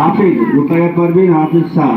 হাফিজ রুকায়া পারবিন হাফিজ শাহ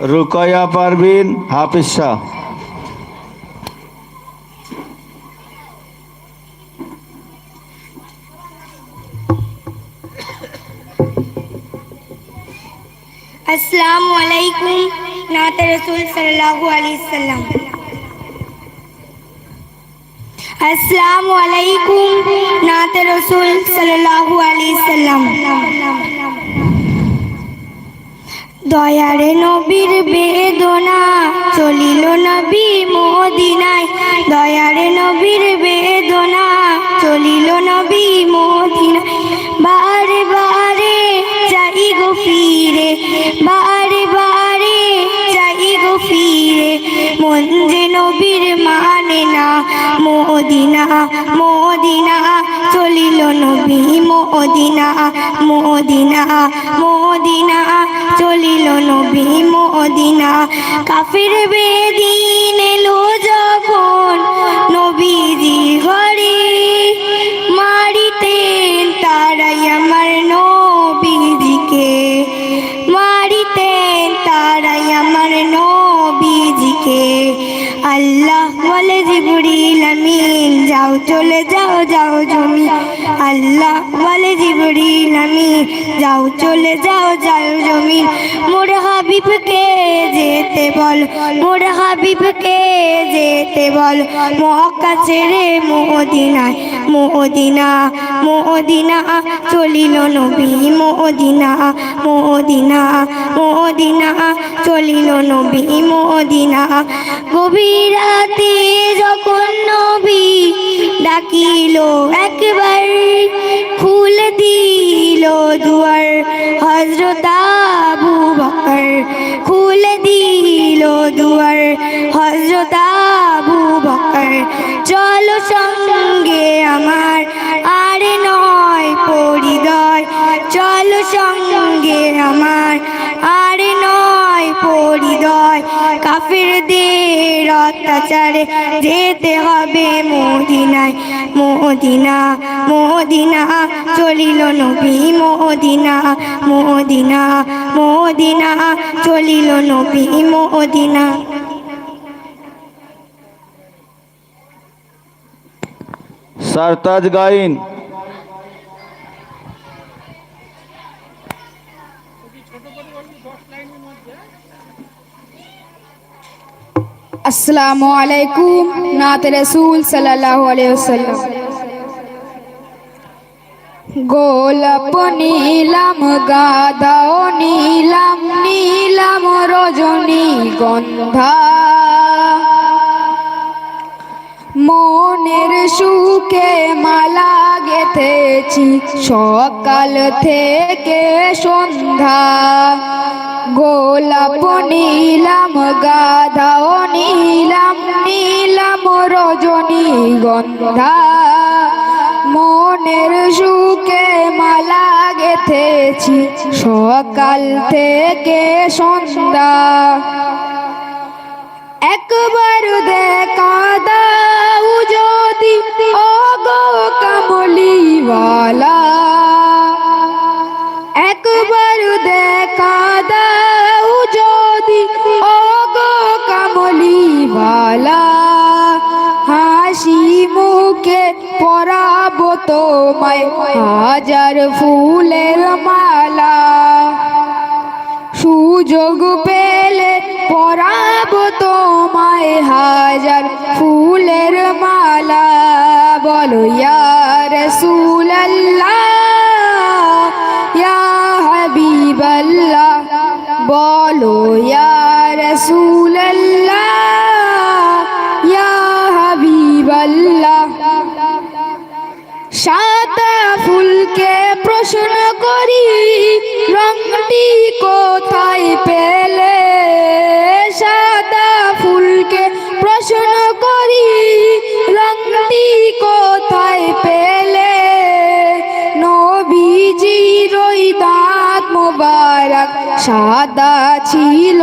রুকয়া পারবিন হাফিজ শাহ। আসসালামু আলাইকুম নাতে রসুল সাল্লাল্লাহু আলাইহি সাল্লাম। আসসালামু আলাইকুম নাতে রসুল সাল্লাল্লাহু আলাইহি সাল্লাম। দয়ারে নবীর বেদনা চলিল নবী মদিনায়। দয়ারে নবীর বেদনা চলিল নবী মদিনায়। বারে বারে চাই গো ফিরে, বারে বারে চাই গো ফিরে। মন যে নবীর মানে না মদিনা মদিনা চলিল নবী মদিনা মদিনা মদিনা। চলিল নবী মদিনা। কাফির বেদিন এলো যখন নবীজি ঘরে। মারিতেন তারাই আমার নবীজিকে। মারিতেন তারাই আমার নবীজিকে। আল্লাহ বলে, জিবরিল আমিন, যাও, চলে যাও যাও জমি আল্লাহ বলে জিবরিল আমিন যাও, চলে যাও যাও জমি মোর হাবিবকে যেতে বল, মোর হাবিবকে যেতে বল। মক্কা ছেড়ে মদিনায়, মদিনা মদিনা চলিল নবী, মদিনা মদিনা মদিনা চলিল নবী, মদিনা। গভীর রাতে যখন নবী ডাকিল একবার খুলে দিল দুয়ার। হজরত আবু বকর খুলে দিল দুয়ার। হজরত আবু বকর, চলো সঙ্গে আমার, আর নয় পরিদয়। চলো সঙ্গে আমার, আর নয় পরিদয়। কাফিরদের অত্যাচারে যেতে হবে মদিনায়। মদিনা মোদিনা চলিল নবী মোদিনা মোদিনা মোদিনা চলিল নবী মোদিনা। সারতাজ গাইন। আসসালামু আলাইকুম, নাত রসুল সাল্লাল্লাহু আলাইহি ওয়াসাল্লাম। গোলাপ নীলাম, গাদাও নীলাম নীলাম রজনী গন্ধা। মনের সুখে মালা গেথে পেয়েছি সকাল থেকে সন্ধ্যা। গোলাপ নীলাম, গাধাও নীলাম নীলাম রজনী গন্ধা। মনের সুখে মালা গেথেছি, সকাল থেকে সন্ধ্যা। একবার দেখা দাও যদি, ওগো কামলিওয়ালা। একবার দেখা দাও যদি, ওগো কামলিওয়ালা হাসি মুখে পরাব তোমায়, হাজার ফুলের মালা। সুযোগ পেলে পরাব তোমায়, হাজার ফুলের মালা। বলো ইয়ার সুল্লাহ বলো হাবিবাল্লাহ। সাদা ফুলকে প্রশ্ন করি রংটি সাদা ছিল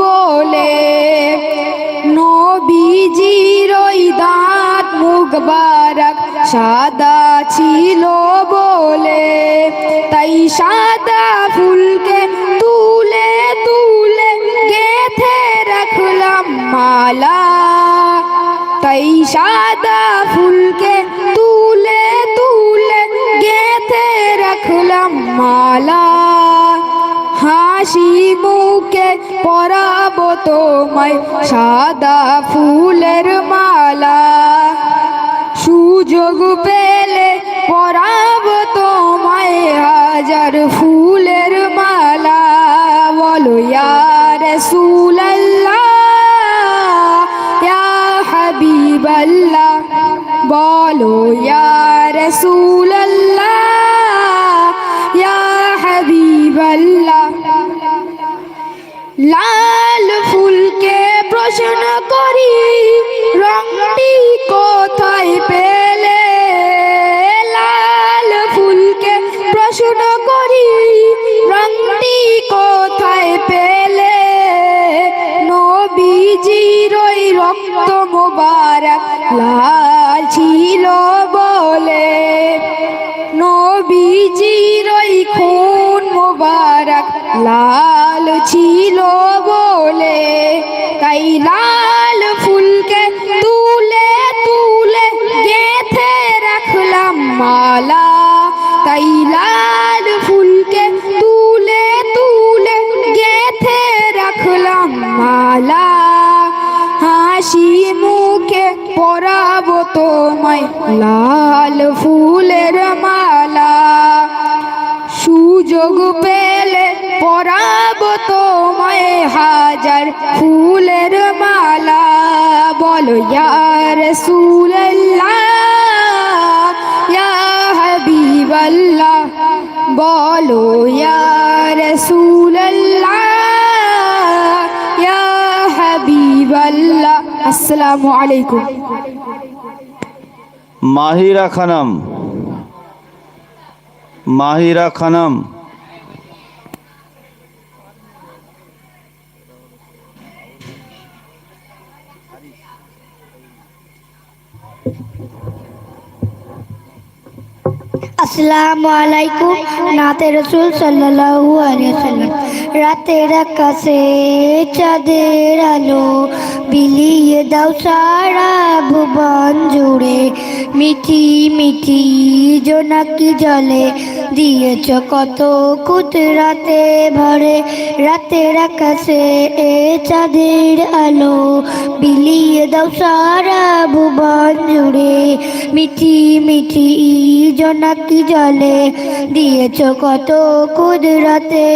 বলে নবীজির দাঁত মুখবারক সাদা ছিল বলে। তাই সাদা ফুলকে তুলে তুলে গেথে রাখলাম মালা। তাই সাদা ফুলকে তুলে তুলে গেথে রাখলাম মালা। হাসি মুখে পরাবো তোমায় সাদা ফুলের মালা। সুযোগ পেলে পরাবো তোমায় হাজার ফুলের মালা। বলো ইয়ার সুল্লাহ ইয়া হাবিবাল্লাহ, বলো ইয়ার মোবারক লাল ছিল বলে। নবীজির ওই খুন মোবারক লাল ছিল বলে। তাই লাল ফুলকে তুলে তুলে গেথে রাখলাম মালা। তাই লাল লাল ফুলের মালা, সুযোগ পেলে পরাবো তোমায় হাজার ফুলের মালা। বলো, ইয়ার সুল্লাহ হাবিবাল্লাহ, বলো, ইয়ার সুল্লাহ হাবিবাল্লাহ। আসসালামু আলাইকুম। মাহিরা খানম। মাহিরা খানম। আসসালামু নাতে রসুল রাতের চাঁদের আলো বিলিয়ে দাও সারা ভুবন জুড়ে। মিঠি মিঠি জোনাকি জলে দিয়েছ কত কুতরাতে ভরে। রাতের আকাশে এ চাঁদের আলো বিলিয়ে দাও সারা ভুবন জুড়ে। মিঠি মিঠি জোনাকি জলে দিয়েছ কত কুদরতে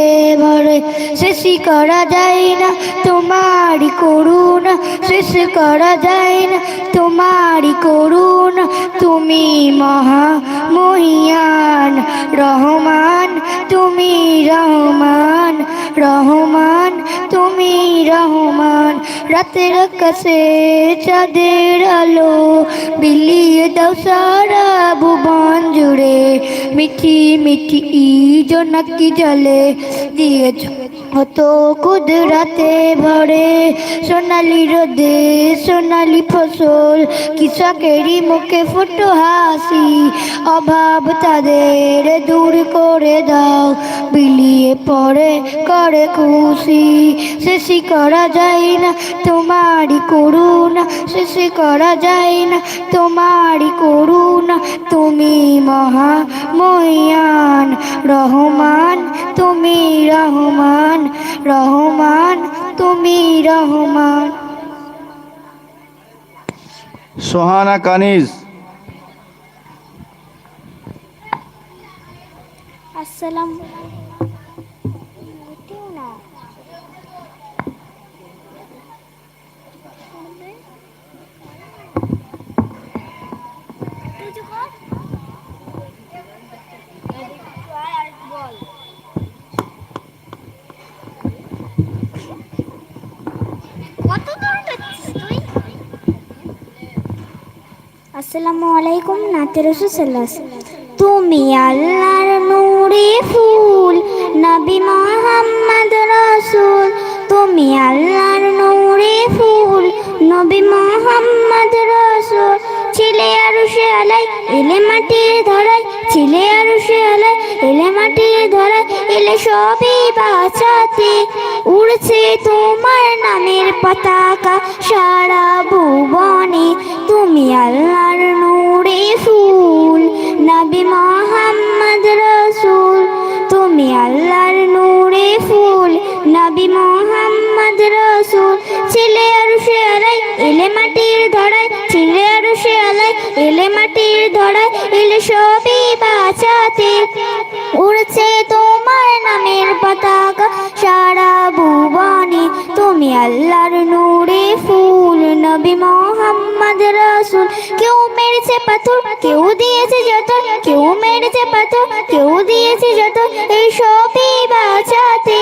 ভরে। শেষ করা যায় না তোমারই করুন শেষ করা যায় না তোমারই করুন তুমি মহা মহিয়ান রহমান, তুমি রহমান। রহমান, তুমি রহমান। রাতের কাছে চাঁদের আলো বিলিয়ে দাও সারা ভুবন জুড়ে। মিঠি মিঠি ইজ নাকি জলে দিয়েছ কত কুদরাতে ভরে সোনালি রোদে, সোনালি ফসল, কৃষকেরই মুখে ফুটো হাসি, অভাব তাদের দূর করে দাও, বিলিয়ে পড়ে করে খুশি শেষ করা যায় না তোমারই করুন শেষ করা যায় না তোমারই করুন তুমি মহা মহিয়ান রহমান, তুমি রহমান। রহমান তুমি রহমান। সোহানা কানিজ। আসসালাম আসসালামু আলাইকুম নাতে রসুল্লাহ তুমি আল্লাহর নূরে ফুল, নবী মোহাম্মদ রসুল। তুমি আল্লাহর নূরে ফুল, নবী মোহাম্মদ রসুল। ছিলে আরু সে আলাই, এলে মাটির ধরাই ছিলে আরু সে আলাই, এলে মাটির ধরাই এলে সবই বাঁচাতে উড়ছে তোমার নামের পতাকা। সারা ভুবনে তুমি আল্লাহর নূরে ফুল, নবী মোহাম্মদ রসুল। তুমি আল্লাহর নূরে ফুল, নবী মোহাম্মদ রসুল। ছেলে আর সে আলাই, এলে মাটির ধরাই ছেলে আর সে আলাই, এলে মাটির ধরাই এলে সবই বাঁচাতে উড়ছে নামের পতাকা সারা ভুবনে তুমি আল্লাহর নূরে ফুল নবী মোহাম্মদ রসুল। কেউ মেরেছে পাথর, কেউ দিয়েছে যত কেউ মেরেছে পাথর, কেউ দিয়েছে যত এই সবই বাঁচাতে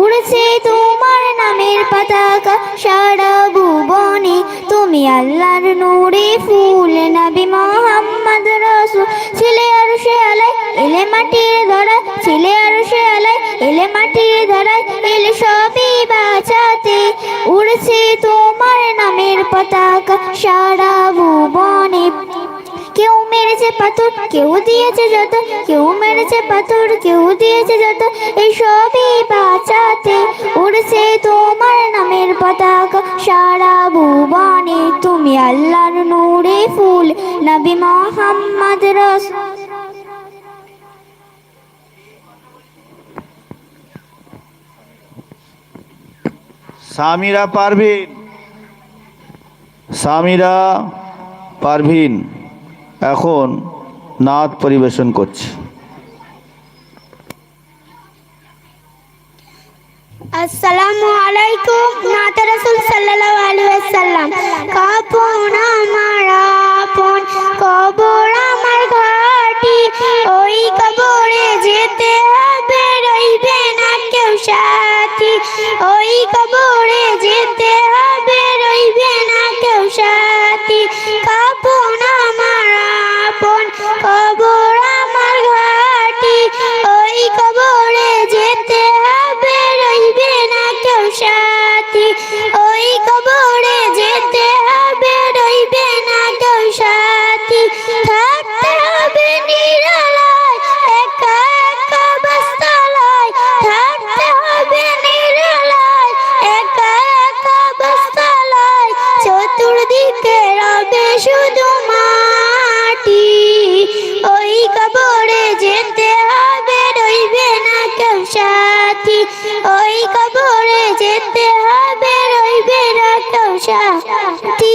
উড়ছে তোমার নামের পতাকা। সারা ভুবনে তুমি আল্লাহর নূরে ফুল, নবী মোহাম্মদ রসুল। ছেলে আর সে আলাই, এলে মাটির ধরা ছেলে আর সে আলাই, এলে মাটির ধরায়। এলে সবই বাঁচাতে উড়ছে তোমার নামের পতাকা সারা ভুবনে কেউ মেরেছে পাথর, কেউ দিয়েছে যত কেউ মেরেছে পাথর, কেউ দিয়েছে যত এসবই সবই বাঁচাতে উড়ছে তোমার নামের পতাকা সারা ভুবনে তুমি আল্লাহর নূরে ফুল, নবী মোহাম্মদ রস সামিরা পারভিন। স্বামীরা পারভিন। এখন নাচ পরিবেশন করছে। আসসালামু আলাইকুম, নাতে রাসূল সাল্লাল্লাহু আলাইহি ওয়াসাল্লাম। কাপন আমার আপন, কবর আমার ঘাটি। ওই কবরে যেতে হবে, রইবে না কেউ সাথী। ওই কবরে যেতে হবে। কেউ সাথী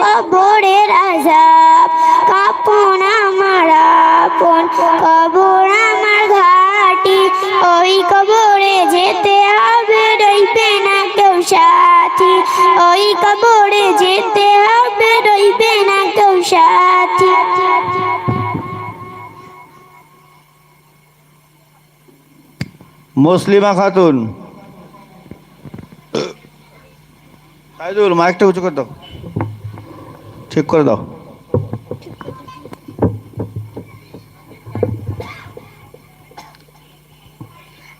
কবরের আজাব, কাপন আমার আপন, কবর আমার ঘাটি। ওই কবরে যেতে হবে, রইবে না কেউ সাথী। ওই কবরে যেতে হবে, রইবে না কেউ সাথী। মুসলিমা খাতুন। সাইদুল মাইকটা উঁচু করে দাও। ঠিক করে দাও।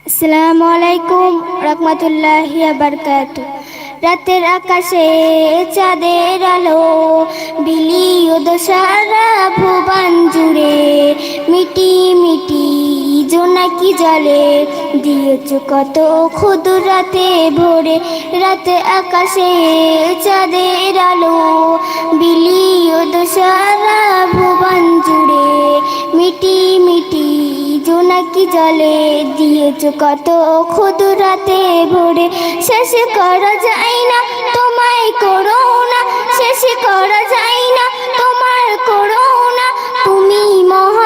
আসসালামু আলাইকুম রহমতুল্লাহি বারকাত রাতের আকাশে চাঁদের আলো বিলিয়দ সারা ভুবন জুড়ে। মিটি মিটি জোনাকি জলে দিয়েছ কত ক্ষুদুর রাতে ভোরে, রাতে আকাশে চাঁদের আলো বিলিয়দ সারা ভুবন জুড়ে, মিটি মিটি জোনাকি জলে দিয়েছ কত ক্ষুদুরাতে ভরে, শেষ করা যায় না তোমায় করো না শেষ করা যায় না তোমার করো না তুমি মহা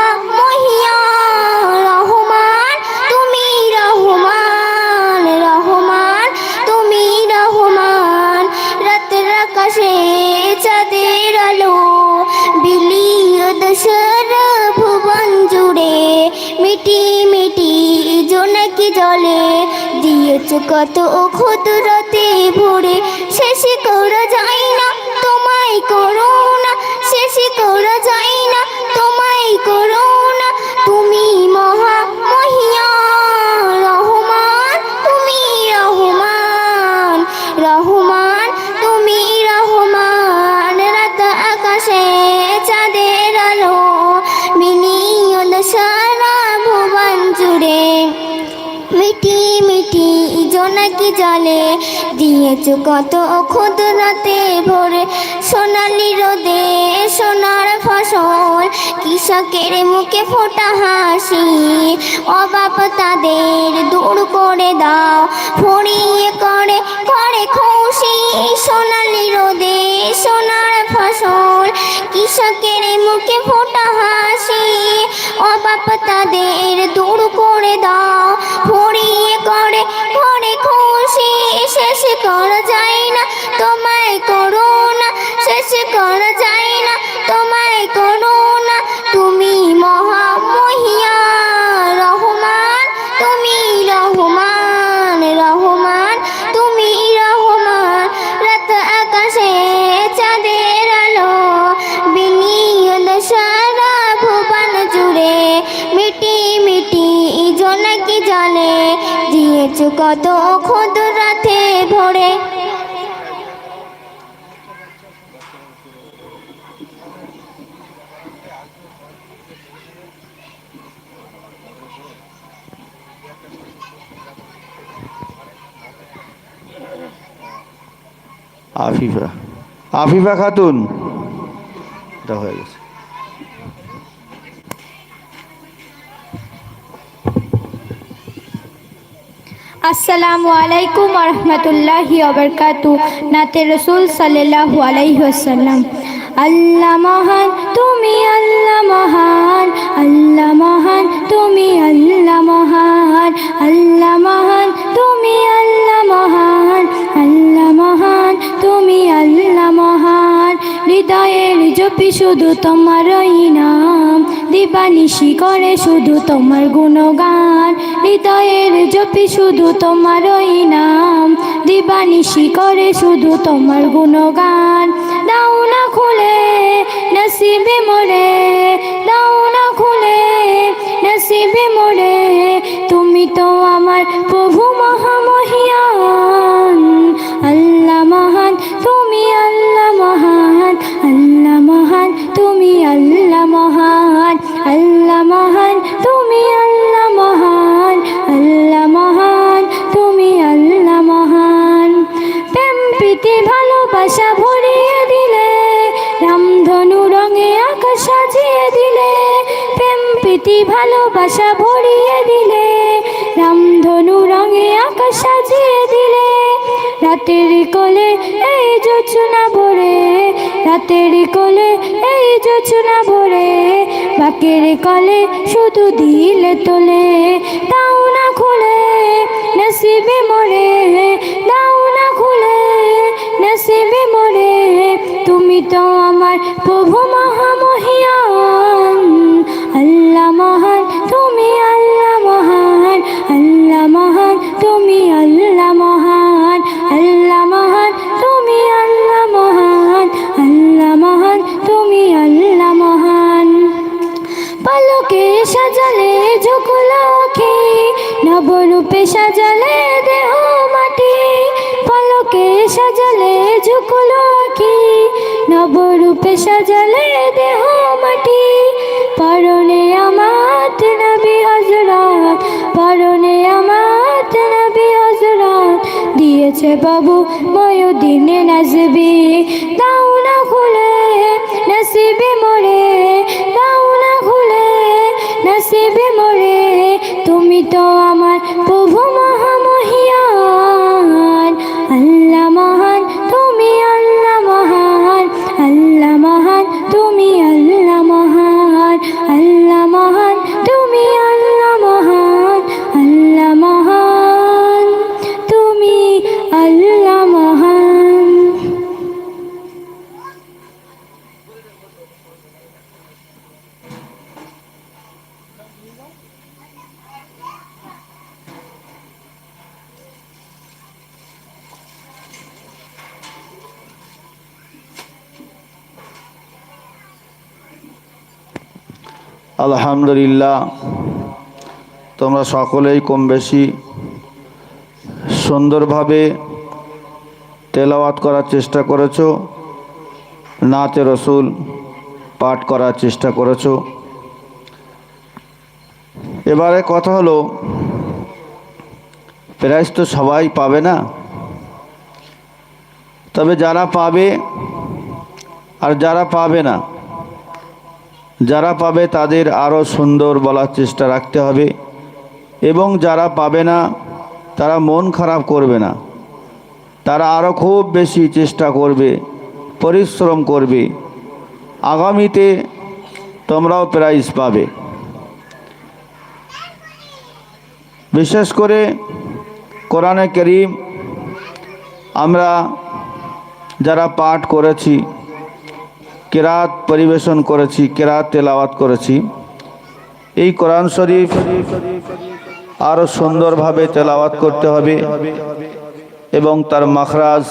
মিটি মিটি জোনাকি জলে দিয়েছ কত ক্ষুদ্রতে ভরে। শেষে করা যায় না তোমায় করো দিয়েছ কত ক্ষুদ্রতে ভরে সোনালি রোদে সোনার ফসল। কৃষকের মুখে ফোটা হাসি, অবাপ তাদের দূর করে দাও। ফড়িয়ে করে করে সোনালি রোদে, সোনার ফসল। কৃষকের মুখে ফোটা হাসি অবাপ তাদের দূর করে দাও। ফড়িয়ে করে করে খুশি, শেষ করা যায় না, তোমায় করো না, শেষ করা কত ক্ষুদ্রাতে ভরে। আফিফা। আফিফা খাতুন। এটা হয়ে গেছে। আসসালামু আলাইকুম রহমতুল্লাহি অবরকাতু নাতে রসুল সাল্লাল্লাহু আলাইহি ওয়াসাল্লাম। আল্লাহ মহান, তুমি আল্লাহ মহান। আল্লাহ মহান, তুমি আল্লাহ মহান। আল্লাহ মহান, তুমি আল্লাহ মহান। আল্লাহ মহান, তুমি আল্লাহ মহান। হৃদয়ের জপি শুধু তোমারই নাম। দিবানিশি করে শুধু তোমার গুণগান, হৃদয়ের জপি শুধু তোমার ওই নাম। দিবানিশি করে শুধু তোমার গুণগান, দাও না খুলে নসিবে মোরে, দাও না খুলে নসিবে মোরে। তুমি তো আমার প্রভু মহামহিয়ান প্রীতি ভালোবাসা ভরিয়ে দিলে, রামধনু রঙে আকাশ সাজিয়ে দিলে, রাতের কোলে এই যোচনা ভরে, রাতের কোলে এই যোচনা ভরে, বাকের কলে শুধু দিলে তোলে তাও না খুলে, নসিবে মরে, দাও না খুলে, নসিবে মরে, তুমি তো আমার প্রভু মহামহিয়ান পালকে সাজালে ঝুকুলাখি নবরূপে সাজালে দেহ মাটি, পালকে সাজালে ঝুকুলাখি নবরূপে সাজালে দেহ মাটি, পরনে আমাত নবী হজরত পরনে আমাত নবী হজরত দিয়েছে বাবু ময়দিনে নাজবি, দাও না খুলে, নসিবে মরে। নসিবে মরে। তুমি তো আমার আলহামদুলিল্লাহ, তোমরা সকলেই কম বেশি সুন্দরভাবে তেলাওয়াত করার চেষ্টা করেছ, নাতে রসুল পাঠ করার চেষ্টা করেছ। এবারে কথা হলো, প্রাইজ তো সবাই পাবে না, তবে যারা পাবে আর যারা পাবে না যারা পাবে তাদের আরও সুন্দর বলার চেষ্টা রাখতে হবে। এবং যারা পাবে না, তারা মন খারাপ করবে না। তারা আরও খুব বেশি চেষ্টা করবে, পরিশ্রম করবে। আগামীতে তোমরাও প্রাইজ পাবে। বিশেষ করে কোরআনে করিম আমরা যারা পাঠ করেছি কেরাত পরিবেশন করেছি, কেরাত তেলাওয়াত করেছি। এই কোরআন শরীফ আরও সুন্দরভাবে তেলাওয়াত করতে হবে এবং তার মাখরাজ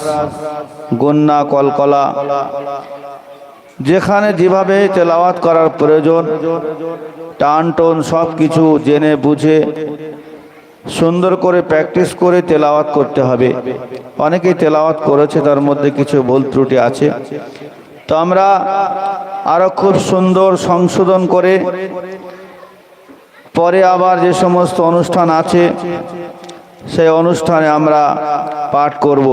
গন্যা কলকলা, যেখানে যেভাবে তেলাওয়াত করার প্রয়োজন টান টোন সব কিছু জেনে বুঝে সুন্দর করে প্র্যাকটিস করে তেলাওয়াত করতে হবে। অনেকেই তেলাওয়াত করেছে, তার মধ্যে কিছু ভুল ত্রুটি আছে। তো আমরা আরও খুব সুন্দর সংশোধন করে পরে আবার যে সমস্ত অনুষ্ঠান আছে, সেই অনুষ্ঠানে আমরা পাঠ করব।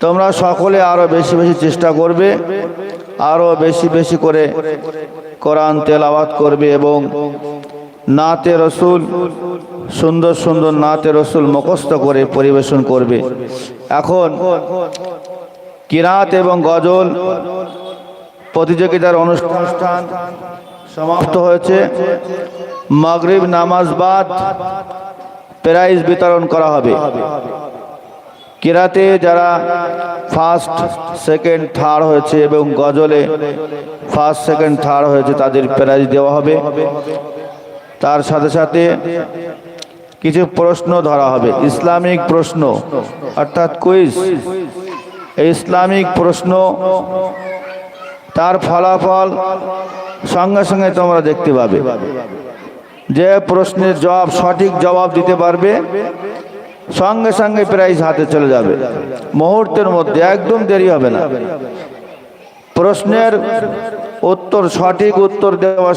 তোমরা সকলে আরও বেশি বেশি চেষ্টা করবে, আরও বেশি বেশি করে কোরআন তেলাওয়াত করবে এবং নাতে রসুল, সুন্দর সুন্দর নাতে রসুল মুখস্থ করে পরিবেশন করবে। এখন কিরাত এবং গজল প্রতিযোগিতার অনুষ্ঠান সমাপ্ত হয়েছে। মাগরিব নামাজ বাদ প্রাইজ বিতরণ করা হবে। কেরাতে যারা ফার্স্ট, সেকেন্ড, থার্ড হয়েছে এবং গজলে ফার্স্ট, সেকেন্ড, থার্ড হয়েছে তাদের প্রাইজ দেওয়া হবে। তার সাথে সাথে কিছু প্রশ্ন ধরা হবে। ইসলামিক প্রশ্ন, অর্থাৎ কুইজ ইসলামিক প্রশ্ন, তার ফলাফল সঙ্গে সঙ্গে তোমরা দেখতে পাবে। যে প্রশ্নের জবাব, সঠিক জবাব দিতে পারবে, সঙ্গে সঙ্গে প্রাইজ হাতে চলে যাবে। মুহূর্তের মধ্যে একদম দেরি হবে না। প্রশ্নের উত্তর, সঠিক উত্তর দেওয়ার